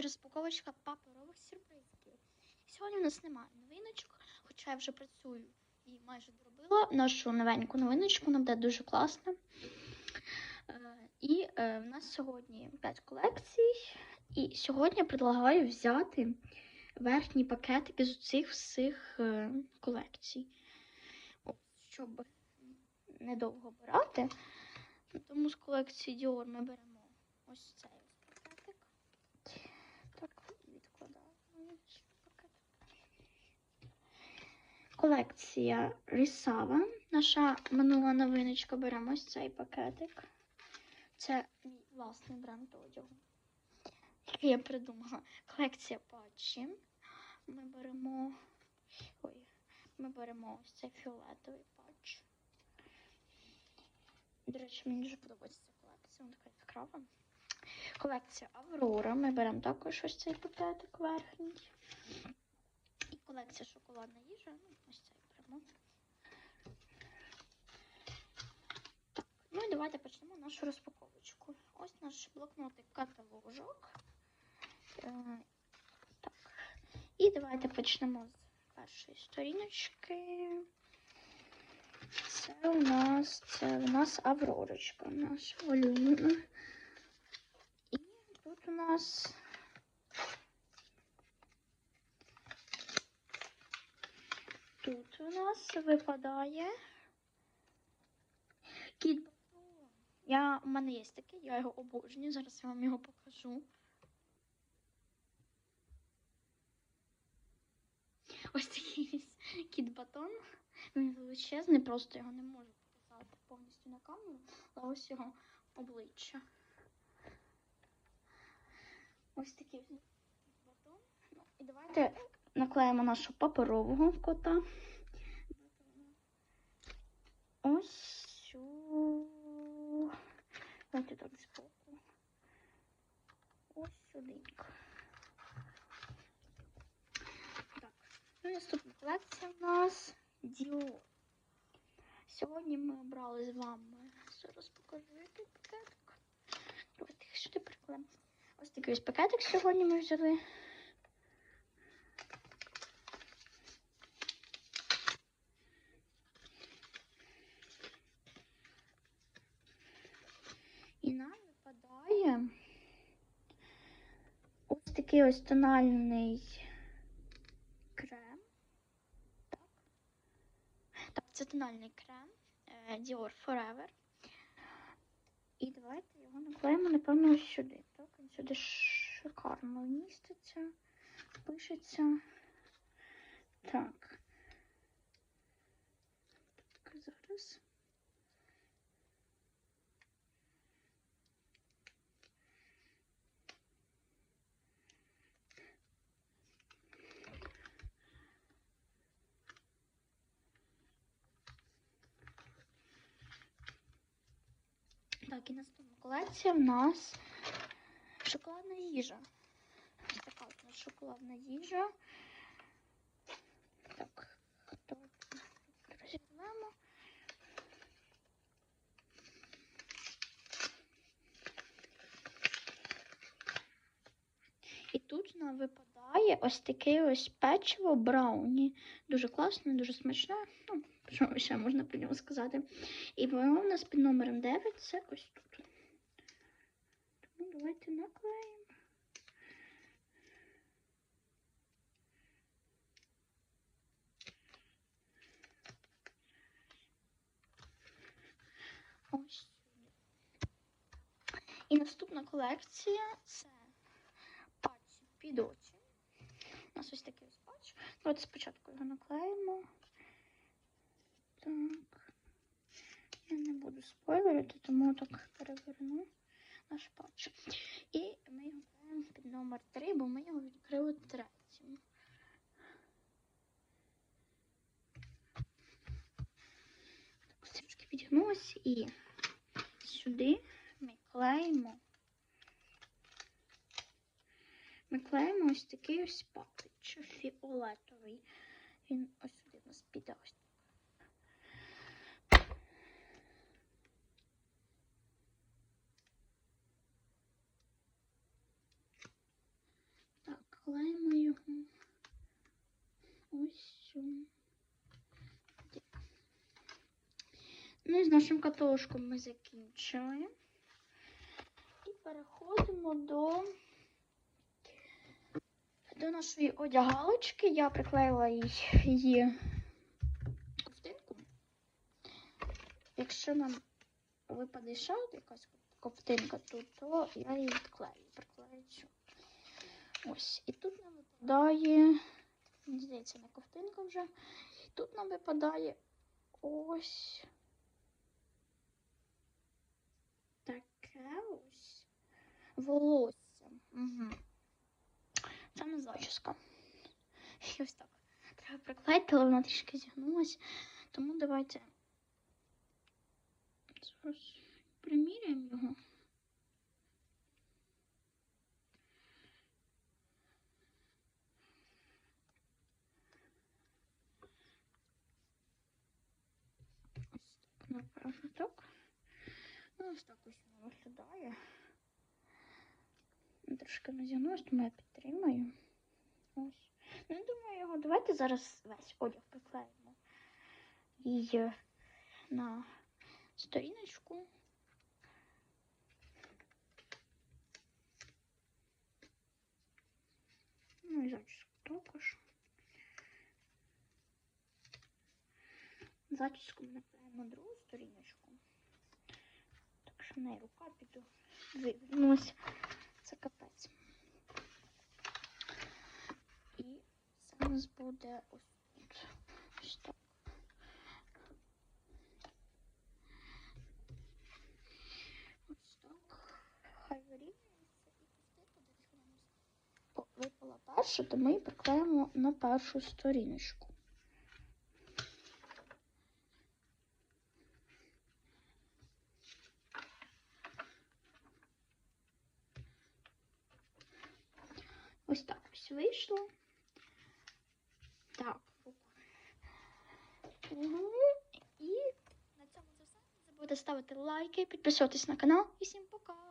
буде розпаковочка паперових сюрпризиків. Сьогодні у нас немає новиночок, хоча я вже працюю і майже доробила нашу новеньку новиночку, вона буде дуже класна. Е, І е, в нас сьогодні 5 колекцій. І сьогодні я предлагаю взяти верхні пакетики з цих всіх е, колекцій. Щоб недовго брати. Тому з колекції Dior ми беремо ось цей ось пакетик. Так, відкладаємо інший пакетик. Колекція Рісава. Наша минула новиночка беремо ось цей пакетик. Це мій власний бренд одягу. Який я придумала. Колекція Патчі. Ми беремо. Ой, ми беремо ось цей фіолетовий патч. До речі, мені дуже подобається ця колекція, вона така яскрава. Колекція Аврора. Ми беремо також ось цей пакетик верхній. Колекція шоколадна їжа. Ну, ось беремо. Так, ну і давайте почнемо нашу розпаковочку. Ось наш блокнотик каталожок. Е, так. І давайте почнемо з першої сторіночки. Це у нас це у нас Авророчка, наша улюблена. І тут у нас тут у нас випадає кіт. Я, у мене є такий, я його обожнюю. Зараз я вам його покажу. Ось такий ось кіт батон. Він величезний, просто його не можу показати повністю на камеру, але ось його обличчя. Ось такий батон. Ну, і давайте наклеїмо нашого паперового кота. Ось. Давайте так збоку. Ось сюди. Так. Ну, наступна колекція в нас Dior. Сьогодні ми обрали з вами. Зараз покажу який пакетик. Давайте сюди прикладемо. Ось такий ось пакетик сьогодні ми взяли. І нам випадає ось такий ось тональний крем. Так. Так, це тональний крем е, Dior Forever. І давайте його наклеїмо, напевно, сюди. Так, він сюди шикарно міститься, пишеться. Так. Так, зараз. Так, і наступна колекція в нас шоколадна їжа. Така шоколадна їжа. Так, то розірвемо. І випадає ось таке ось печиво брауні. Дуже класне, дуже смачне. Ну, що ще можна про нього сказати. І воно у нас під номером 9 це ось тут. Тому давайте наклеїмо. Ось. І наступна колекція це під очі. У нас ось такий ось патч. Давайте спочатку його наклеїмо. Так. Я не буду спойлерити, тому так переверну наш патч. І ми його клеїмо під номер 3, бо ми його відкрили третім. Так, трішки підігнулося і сюди ми клеїмо. Ми клеїмо ось такий ось патч фіолетовий. Він ось сюди у нас піде ось приклеїмо його ось сюди. Ну і з нашим катушком ми закінчили. І переходимо до, до нашої одягалочки. Я приклеїла її ковтинку. Якщо нам випаде ще якась ковтинка тут, то я її відклею, приклею. Ось. І тут нам випадає, мені здається, не ковтинка вже. І тут нам випадає ось таке ось волосся. Зачіска. І ось так. Треба приклеїти, але вона трішки зігнулась. Тому давайте зараз приміряємо його. Напевно, так. Ну, ось так ось воно виглядає. Трошки назягнулась, тому я підтримаю. Ну, думаю, його давайте зараз весь одяг приклеїмо. Її на сторіночку. Ну і зачіску також. Зачіску наклеїмо другу сторіночку. Так що в неї рука піду. Вивернулась. Це капець. І це буде ось тут. Так. Ось так. І пустити у випала перша, то ми її приклеїмо на першу сторіночку. Ось так ось вийшло. Так. І на цьому це все. Не забудьте ставити лайки, підписуватись на канал. І всім пока!